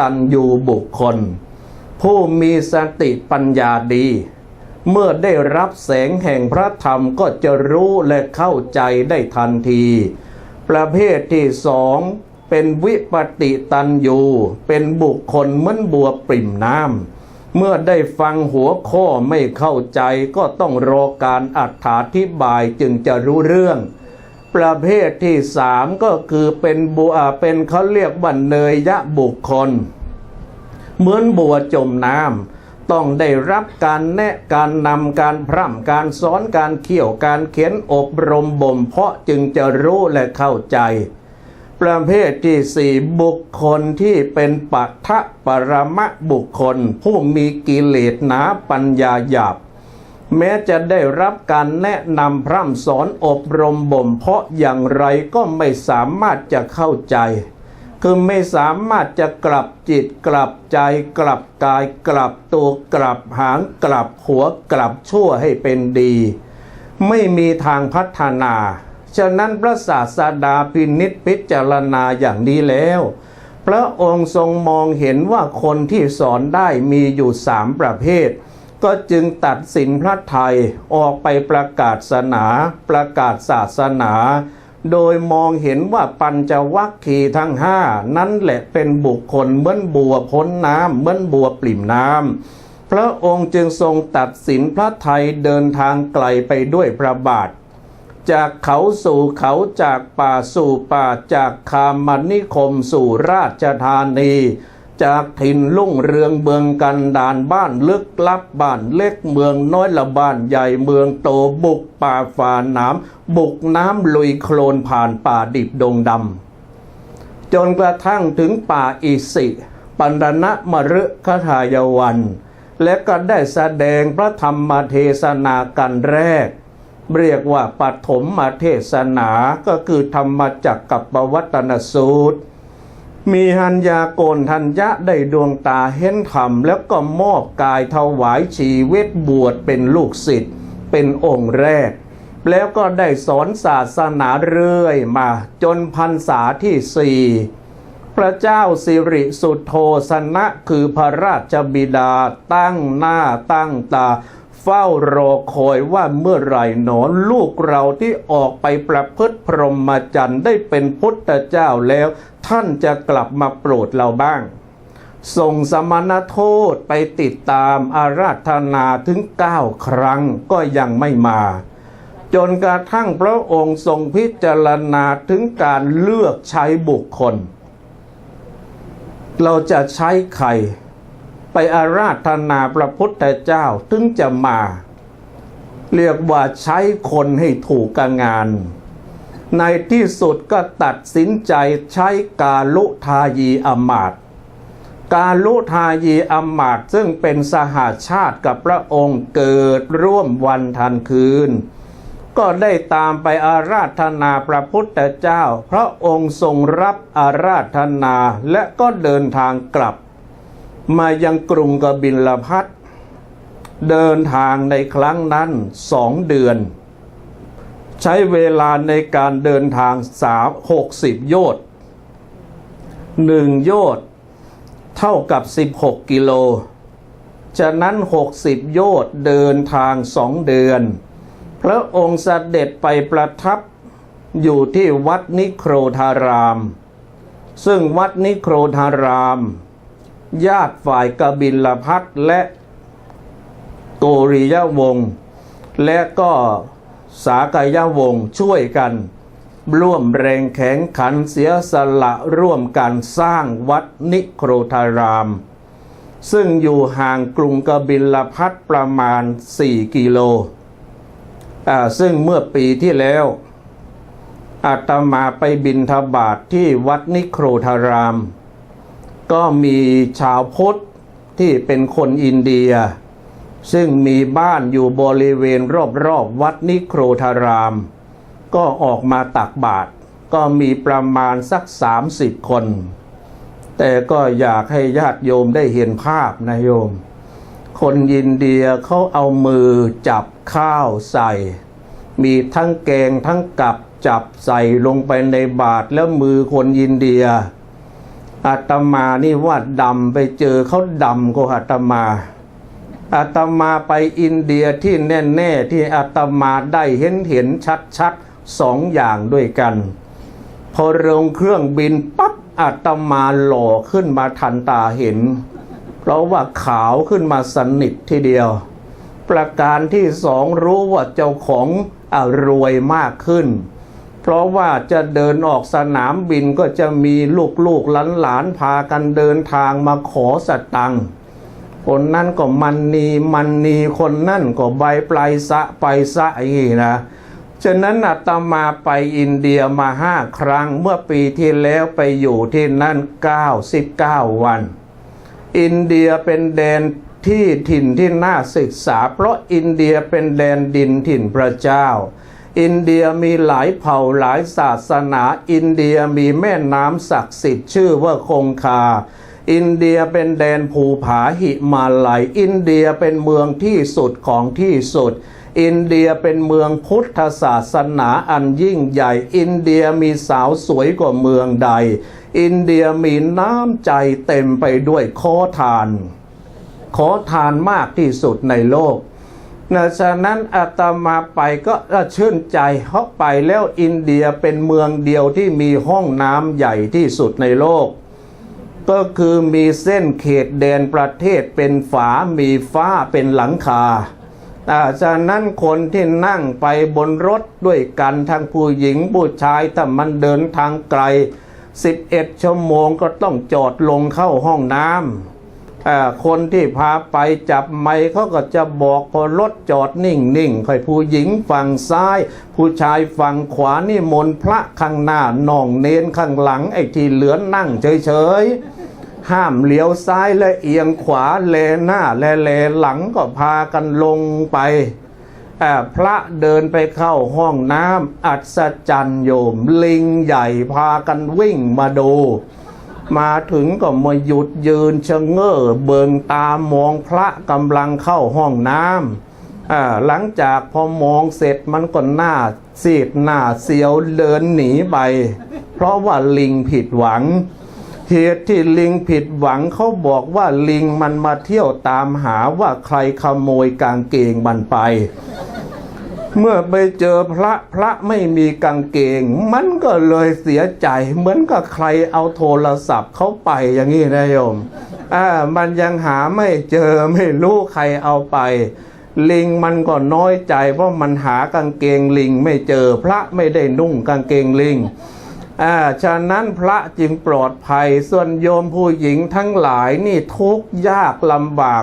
ตัญญูบุคคล ผู้มีสติปัญญาดี เมื่อได้รับแสงแห่งพระธรรมก็จะรู้และเข้าใจได้ทันที ประเภทที่สองเป็นวิปติตันยูเป็นบุคคลเหมือนบัวปริ่มน้ำเมื่อได้ฟังหัวข้อไม่เข้าใจก็ต้องรอการอธิบายจึงจะรู้เรื่อง ประเภทที่สามก็คือเป็นบัวเป็นเขาเรียกว่าเนยยะบุคคล เหมือนบัวจมน้ำต้องได้รับการแนะการนำการพร่ำการสอนการเขี่ยวการเขียนอบรมบ่มเพาะจึงจะรู้และเข้าใจ ประเภทที่สี่บุคคลที่เป็นปัทะปรมะบุคคล ผู้มีกิเลสหนาปัญญาหยาบ แม้จะได้รับการแนะนำพร่ำสอนอบรมบ่มเพาะอย่างไรก็ไม่สามารถจะเข้าใจ คือไม่สามารถจะกลับจิตกลับใจกลับกายกลับตัวกลับหางกลับหัวกลับชั่วให้เป็นดี ไม่มีทางพัฒนา ฉะนั้นพระศาสดาพินิจพิจารณาอย่างนี้แล้ว พระองค์ทรงมองเห็นว่าคนที่สอนได้มีอยู่สามประเภท ก็จึงตัดสินพระไทยออกไปประกาศศาสนา ประกาศศาสนา โดยมองเห็นว่าปัญจวัคคีย์ทั้งห้านั้นแหละเป็นบุคคลเหมือนบัวพ้นน้ำเหมือนบัวปริ่มน้ำพระองค์จึงทรงตัดสินพระไทยเดินทางไกลไปด้วยพระบาทจากเขาสู่เขาจากป่าสู่ป่าจากคามนิคมสู่ราชธานี จากถิ่นลุ่งเรืองเมืองกันดานบ้านลึกลับบ้านเล็กเมืองน้อยละบ้านใหญ่เมืองโตบุกป่าฝ่าน้ำบุกน้ำลุยโคลนผ่านป่าดิบดงดำจนกระทั่งถึงป่าอิสิปันรณะมฤคทายวัน และก็ได้แสดงพระธรรมเทศนากันแรก เรียกว่าปฐมมาเทศนาก็คือธรรมจักกับปวัตนสูตร มีหัญญาโกนทัญญะได้ดวงตาเห็นธรรมแล้วก็มอบกายถวายชีวิตบวชเป็นลูกศิษย์เป็นองค์แรก แล้วก็ได้สอนศาสนาเรื่อยมาจนพรรษาที่สี่พระเจ้าสิริสุทโธสนะคือพระราชบิดาตั้งหน้าตั้งตา เฝ้ารอคอยว่าเมื่อไรหนอลูกเราที่ออกไปประพฤติพรหมจรรย์ได้เป็นพุทธเจ้าแล้ว ท่านจะกลับมาโปรดเราบ้าง ส่งสมณโทษไปติดตามอาราธนาถึงเก้าครั้งก็ยังไม่มา จนกระทั่งพระองค์ทรงพิจารณาถึงการเลือกใช้บุคคล เราจะใช้ใคร ไปอาราธนาพระพุทธเจ้าถึงจะมา เรียกว่าใช้คนให้ถูกกับงาน ในที่สุดก็ตัดสินใจใช้กาลุทายีอมาตย์กาลุทายีอมาตย์ซึ่งเป็นสหาชาติกับพระองค์เกิดร่วมวันทันคืน ก็ได้ตามไปอาราธนาพระพุทธเจ้า พระองค์ทรงรับอาราธนาและก็เดินทางกลับ มายังกรุงกบิลพัทเดินทางในครั้งนั้นสองเดือน ใช้เวลาในการเดินทางสามหกสิบโยชน์หนึ่งโยชน์เท่ากับ 16 กิโล ฉะนั้น 60 โยชน์เดินทางสองเดือน พระองค์เสด็จไปประทับอยู่ที่วัดนิโครธาราม ซึ่งวัดนิโครธาราม ญาติฝ่ายกบิลพัทและโกริยวงศ์และก็สากยวงศ์ช่วยกัน ร่วมแรงแข็งขันเสียสละร่วมกันสร้างวัดนิโครธาราม ซึ่งอยู่ห่างกรุงกบิลพัทประมาณ 4 กิโลอ่าซึ่งเมื่อปีที่แล้วอาตมาไปบินทบาทที่วัดนิโครธาราม ก็มีชาวพุทธที่เป็นคนอินเดีย ซึ่งมีบ้านอยู่บริเวณรอบๆวัดนิโครธาราม ก็ออกมาตักบาตรก็มีประมาณสัก 30 คน แต่ก็อยากให้ญาติโยมได้เห็นภาพนะโยม คนอินเดียเขาเอามือจับข้าวใส่ มีทั้งแกงทั้งกับจับใส่ลงไปในบาตรแล้วมือคนอินเดีย อาตมานี่ว่าดำไปเจอเขาดำก็อาตมาอาตมาไปอินเดียที่แน่ๆที่อาตมาได้เห็นเห็นชัดๆสองอย่างด้วยกัน พอลงเครื่องบินปั๊บอาตมาหล่อขึ้นมาทันตาเห็น เพราะว่าขาวขึ้นมาสนิททีเดียว ประการที่สองรู้ว่าเจ้าของอรวยมากขึ้น เพราะว่าจะเดินออกสนามบินก็จะมีลูกๆหลานๆพากันเดินทางมาขอสตังค์คนนั่นก็มันนีมันนีคนนั่นก็ใบปลายสะไปสะอย่างนี้นะ ฉะนั้นอาตมาไปอินเดียมาห้าครั้งเมื่อปีที่แล้วไปอยู่ที่นั่น 99 วัน อินเดียเป็นแดนที่ถิ่นที่น่าศึกษา เพราะอินเดียเป็นแดนดินถิ่นพระเจ้า อินเดียมีหลายเผ่าหลายศาสนา อินเดียมีแม่น้ำศักดิ์สิทธิ์ชื่อว่าคงคา อินเดียเป็นแดนภูผาหิมาลัย อินเดียเป็นเมืองที่สุดของที่สุด อินเดียเป็นเมืองพุทธศาสนาอันยิ่งใหญ่ อินเดียมีสาวสวยกว่าเมืองใด อินเดียมีน้ำใจเต็มไปด้วยขอทาน ขอทานมากที่สุดในโลก นะฉะนั้นอาตมาไปก็ชื่นใจเพราะไปแล้วอินเดียเป็นเมืองเดียวที่มีห้องน้ำใหญ่ที่สุดในโลก ก็คือมีเส้นเขตแดนประเทศเป็นฝา มีฟ้าเป็นหลังคาอ่าฉะนั้นคนที่นั่งไปบนรถด้วยกันทั้งผู้หญิงผู้ชายถ้ามันเดินทางไกล 11 ชั่วโมงก็ต้องจอดลงเข้าห้องน้ำ คนที่พาไปจับไม้เขาก็จะบอกพอรถจอดนิ่งนิ่งค่อยผู้หญิงฝั่งซ้าย ผู้ชายฝั่งขวานี่มนพระข้างหน้าน่องเน้นข้างหลังไอ้ที่เหลือนั่งเฉยๆ ห้ามเลี้ยวซ้ายและเอียงขวาแลหน้าและแลหลังก็พากันลงไปพระเดินไปเข้าห้องน้ำอัศจรรย์โยม ลิงใหญ่พากันวิ่งมาดู มาถึงก็มาหยุดยืนชะเง้อเบิงตามองพระกำลังเข้าห้องน้ำอ่าหลังจากพอมองเสร็จมันก็หน้าซีดหน้าเสียวเดินหนีไป เพราะว่าลิงผิดหวัง เหตุที่ลิงผิดหวังเขาบอกว่าลิงมันมาเที่ยวตามหาว่าใครขโมยกางเกงมันไป เมื่อไปเจอพระพระไม่มีกางเกง มันก็เลยเสียใจ เหมือนกับใครเอาโทรศัพท์เขาไปอย่างนี้นะโยมอ่ามันยังหาไม่เจอไม่รู้ใครเอาไป ลิงมันก็น้อยใจ เพราะมันหากางเกงลิงไม่เจอพระไม่ได้นุ่งกางเกงลิงอ่าฉะนั้นพระจึงปลอดภัยส่วนโยมผู้หญิงทั้งหลายนี่ทุกข์ยากลำบาก